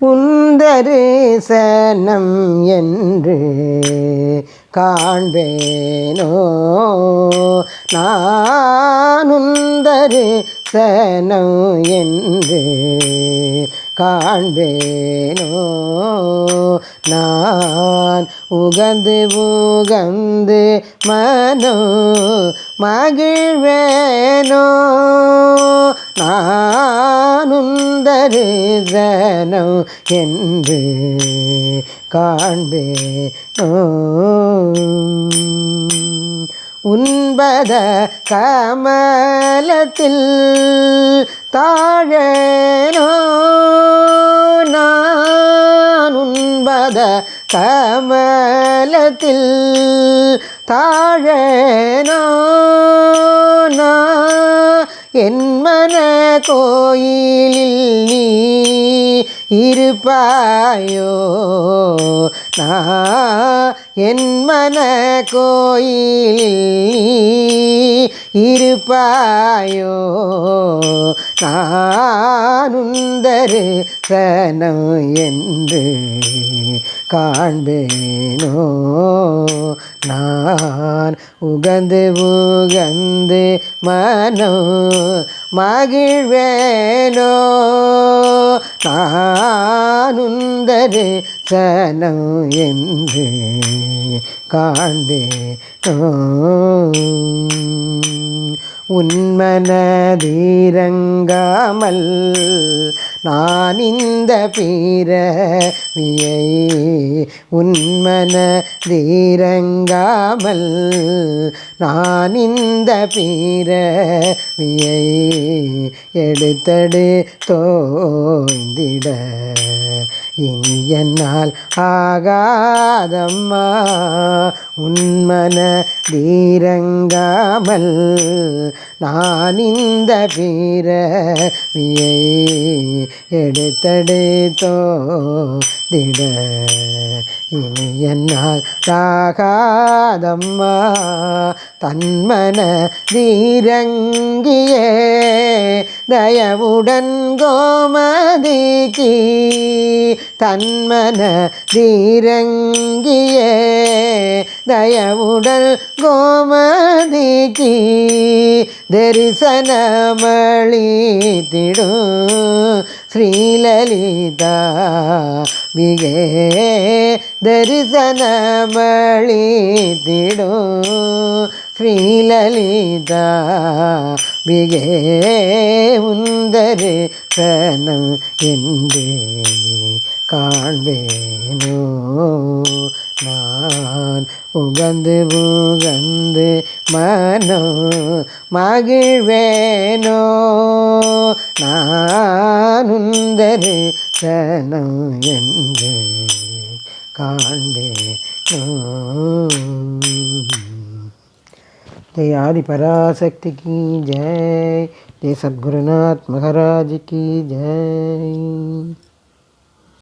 உந்தரிசனம் என்று காண்பேனோ. நானுந்தரிசனம் என்று காண்பேனோ. நான் உகந்து உகந்து மனோ மகிழ்வேனோ. நான் நானுந்தரிசனம் என்று காண்பேனோ. உன்பத கமலத்தில் தாழேனோ. நான் உன்பத கமலத்தில் தாழேனோ. என்மன கோயிலில் நீ இருப்பாயோ? நான் என்மன கோயிலில் நீ இருப்பாயோ? நானுந்தரு சனம் என்று காண்பேனோ? நான் உகந்து உகந்து மனோ மகிழ்வேனோ நான் நானுந்தரு சனம் என்று காண்பேனோ. உன்மனதீரங்காமல் நான் இந்த பிறவியை உன்மனதீரங்காமல் நான் இந்த பிறவியை எடுத்தடு தோய்ந்திட. இனி என்னால் ஆகாதம்மா. உன்மன தீரங்காமல் நான் இந்த பிறவியை எடுத்தெடுத்தோ திட. இனி என்னால் ஆகாதம்மா. தன்மன தீரங்கியே தயவுடன் கோமதிக்கு தன்மன தீரங்கியே. தயவுடல் கோமதிக்கு தரிசனமளித்திடும் ஸ்ரீலலிதா விகே தரிசனமளித்திடும் ஸ்ரீலலிதா விகே உந்தரு சனம் என்று காண்பேனோ. நான் உகந்து உகந்து மனோ மகிழ்வேனோ. நான் நானுந்தரு சனம் என்று காண்பேனோ. जय आदि पराशक्ति की जय। जय सदगुरुनाथ महाराज की जय।